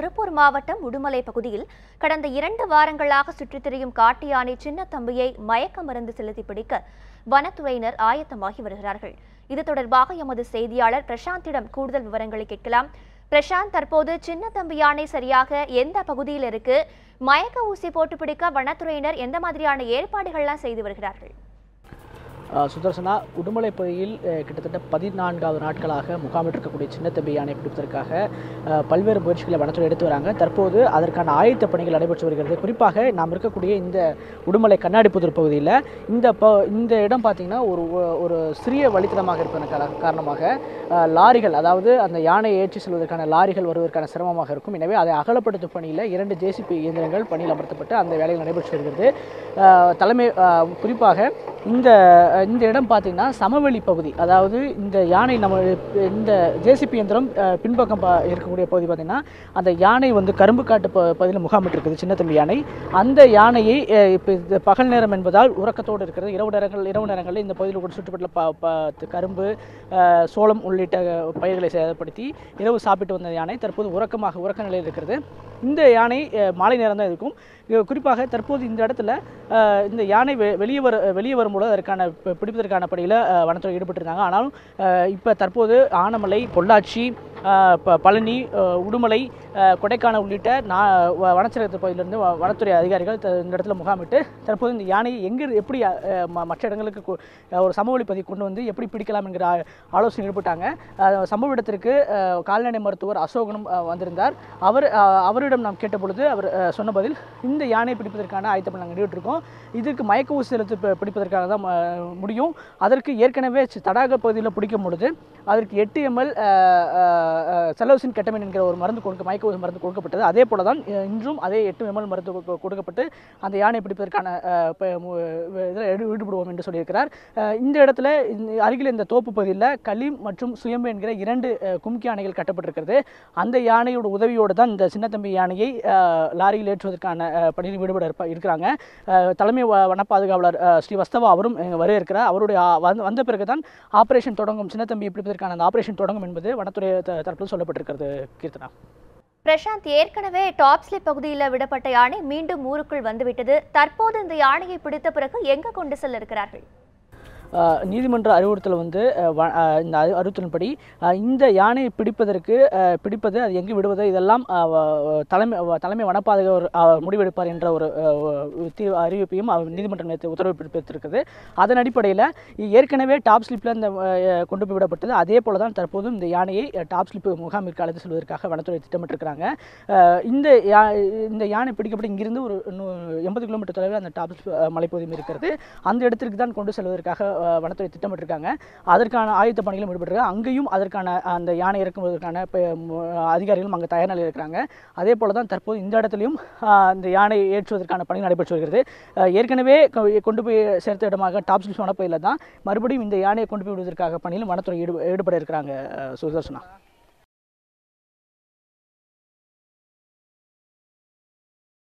திருப்பூர் மாவட்டம் உடுமலை பகுதியில் கடந்த இரண்டு வாரங்களாக சுற்றித் திரியும் காட்டு யானை சின்னத்தம்பியை மயக்க மருந்து செலுத்தி பிடிக்க வனத்துறையினர் ஆயத்தமாகி வருகிறார்கள். இது தொடர்பாக எமது செய்தியாளர் பிரசாந்திடம் கூடுதல் விவரங்களை கேட்கலாம். பிரசாந்த் தற்போது சின்னத்தம்பி யானை சரியாக எந்த பகுதியில் இருக்கு? மயக்க ஊசி போட்டு பிடிக்க வனத்துறையினர் எந்த மாதிரியான ஏற்பாடுகள்லாம் செய்து வருகிறார்கள்? சுதர்சனா உடுமலை பகுதியில் கிட்டத்தட்ட பதினான்காவது நாட்களாக முகாமிட்டிருக்கக்கூடிய சின்னத்தம்பி யானை பிடிப்பதற்காக பல்வேறு முயற்சிகளை வனத்துறை எடுத்து வராங்க. தற்போது அதற்கான ஆயத்த பணிகள் நடைபெற்று வருகிறது. குறிப்பாக நாம் இருக்கக்கூடிய இந்த உடுமலை கண்ணாடிப்புதூர் பகுதியில் இந்த ப இந்த இடம் பார்த்திங்கன்னா ஒரு ஒரு சிறிய வழித்தடமாக இருப்பதன் காரணமாக லாரிகள் அதாவது அந்த யானையை ஏற்றி செல்வதற்கான லாரிகள் வருவதற்கான சிரமமாக இருக்கும். எனவே அதை அகலப்படுத்தும் பணியில் இரண்டு ஜேசிபி இயந்திரங்கள் பணியில் அமர்த்தப்பட்டு அந்த வேலைகள் நடைபெற்று வருகிறது. தலைமை குறிப்பாக இந்த இந்த இடம் பார்த்திங்கன்னா சமவெளி பகுதி. அதாவது இந்த யானை நம்ம இந்த ஜேசிபி இயந்திரம் பின்பக்கம் பா- இருக்கக்கூடிய பகுதி பார்த்திங்கன்னா அந்த யானை வந்து கரும்பு காட்டு ப பகுதியில் முகாமிட்டிருக்குது சின்னத்தம்பி யானை. அந்த யானையை இப்போ இந்த பகல் நேரம் என்பதால் உறக்கத்தோடு இருக்கிறது. இரவு நேரங்கள் இரவு நேரங்களில் இந்த பகுதியில் கூட சுற்றுப்பட்ட ப ப கரும்பு சோளம் உள்ளிட்ட பயிர்களை சேதப்படுத்தி இரவு சாப்பிட்டு வந்த யானை தற்போது உறக்கமாக உறக்க நிலையில் இருக்கிறது. இந்த யானை மாலை நேரம் தான் இருக்கும் குறிப்பாக தற்போது இந்த இடத்துல இந்த யானை வெ- வெளியே வர வெளியே மூலம் அதற்கான பிடிப்பதற்கான பணியில் வனத்துறை ஈடுபட்டிருந்தாங்க ஆனாலும் இப்போ தற்போது ஆனமலை பொள்ளாச்சி பழனி உடுமலை கொடைக்கானல் உள்ளிட்ட நா வ- வனச்சரகத்து பகுதியிலிருந்து வனத்துறை அதிகாரிகள் த- இந்த இடத்துல முகாமிட்டு தற்போது இந்த யானையை எங்கே எப்படி ம- மற்ற இடங்களுக்கு ஒரு சமவெளி ஒளிப்பதிவு கொண்டு வந்து எப்படி பிடிக்கலாம் என்கிற ஆ- ஆலோசனை ஈடுபட்டாங்க சம்பவ இடத்திற்கு கால்நடை மருத்துவர் அசோகனும் வந்திருந்தார். அவர் அவரிடம் நாம் கேட்டபொழுது அவர் சொன்ன பதில் இந்த யானை பிடிப்பதற்கான ஆயத்தம் நாங்கள் ஈடுபட்டிருக்கோம் இதுக்கு மயக்க ஊசி செலுத்து பிடிப்பதற்காக தான் முடியும். அதற்கு ஏற்கனவே தடாக பகுதியில் பிடிக்கும் பொழுது அதற்கு எட்டு எம்எல் செலவுசின் கெட்டமின் என்கிற ஒரு மருந்து கொடுக்க மயக்க ஊசி மருந்து கொடுக்கப்பட்டது. அதே போல தான் இன்றும் அதே எட்டு எம்எல் மருந்து கொ- கொடுக்கப்பட்டு அந்த யானை பிடிப்பதற்கான இதில் ஈடுபடுவோம் என்று சொல்லியிருக்கிறார். இந்த இடத்துல இந்த அருகில் இந்த தோப்பு பகுதியில் கலீம் மற்றும் சுயம்பு என்கிற இரண்டு கும்கி யானைகள் கட்டப்பட்டிருக்கிறது. அந்த யானையோட உதவியோடு தான் இந்த சின்னத்தம்பி யானையை லாரியில் ஏற்றுவதற்கான பணியில் ஈடுபட இருக்கிறாங்க. தலைமை வ- வன பாதுகாவலர் ஸ்ரீ வஸ்தவா அவரும் இங்க வர இருக்கிறார் அவருடைய வந்த பிறகு தான் ஆபரேஷன் தொடங்கும் சின்னத்தம்பி பிடிப்பதற்கான அந்த ஆபரேஷன் தொடங்கும் என்பது வனத்துறை தரப்பில் சொல்லப்பட்டிருக்கிறது கீர்த்தனா. பிரசாந்த் ஏற்கனவே டாப்ஸ்லி பகுதியில் விடப்பட்ட யானை மீண்டும் ஊருக்குள் வந்துவிட்டது. தற்போது இந்த யானையை பிடித்த பிறகு எங்க கொண்டு செல்ல இருக்கிறார்கள்? நீதிமன்ற அறிவுறுத்தல் வந்து வ- இந்த அறிவுறுத்தலின்படி இந்த யானையை பிடிப்பதற்கு பிடிப்பது அது எங்கு விடுவது இதெல்லாம் தலைமை தலைமை வனப்பாதுகாவலர் முடிவெடுப்பார் என்ற ஒரு அறிவிப்பையும் அவர் நீதிமன்றம் நேற்று உத்தரவு பிறப்பித்திருக்குது அதன் அடிப்படையில் ஏற்கனவே டாப் ஸ்லிப்பில் இந்த கொண்டு போய் விடப்பட்டது அதே போல தான் தற்போதும் இந்த யானையை டாப் ஸ்லிப் முகாமிற்கு அழைத்து செல்வதற்காக வனத்துறை திட்டமிட்டிருக்கிறாங்க. இந்த யா இந்த யானை பிடிக்கப்பட்டு இங்கிருந்து ஒரு எண்பது கிலோமீட்டர் தொலைவில் அந்த டாப் ஸ்லிப் மலைப்பகுதியும் இருக்கிறது. அந்த இடத்திற்கு தான் கொண்டு செல்வதற்காக வனத்துறை திட்டமிட்டிருக்காங்க. அதற்கான ஆயத்த பணிகளும் ஈடுபட்டிருக்காங்க. அங்கேயும் அதற்கான அந்த யானை இறக்குவதற்கான அதிகாரிகளும் அங்கே தயார் நிலையில் இருக்கிறாங்க. அதே போல தான் தற்போது இந்த இடத்துலையும் அந்த யானை ஏற்றுவதற்கான பணி நடைபெற்று வருகிறது. ஏற்கனவே கொண்டு போய் சேர்த்த இடமாக டாப் ஸ்லிப் வனப்பகுதியில் தான் மறுபடியும் இந்த யானையை கொண்டு போய் விடுவதற்காக பணியிலும் வனத்துறை ஈடு ஈடுபட இருக்கிறாங்க சுதர்சனா.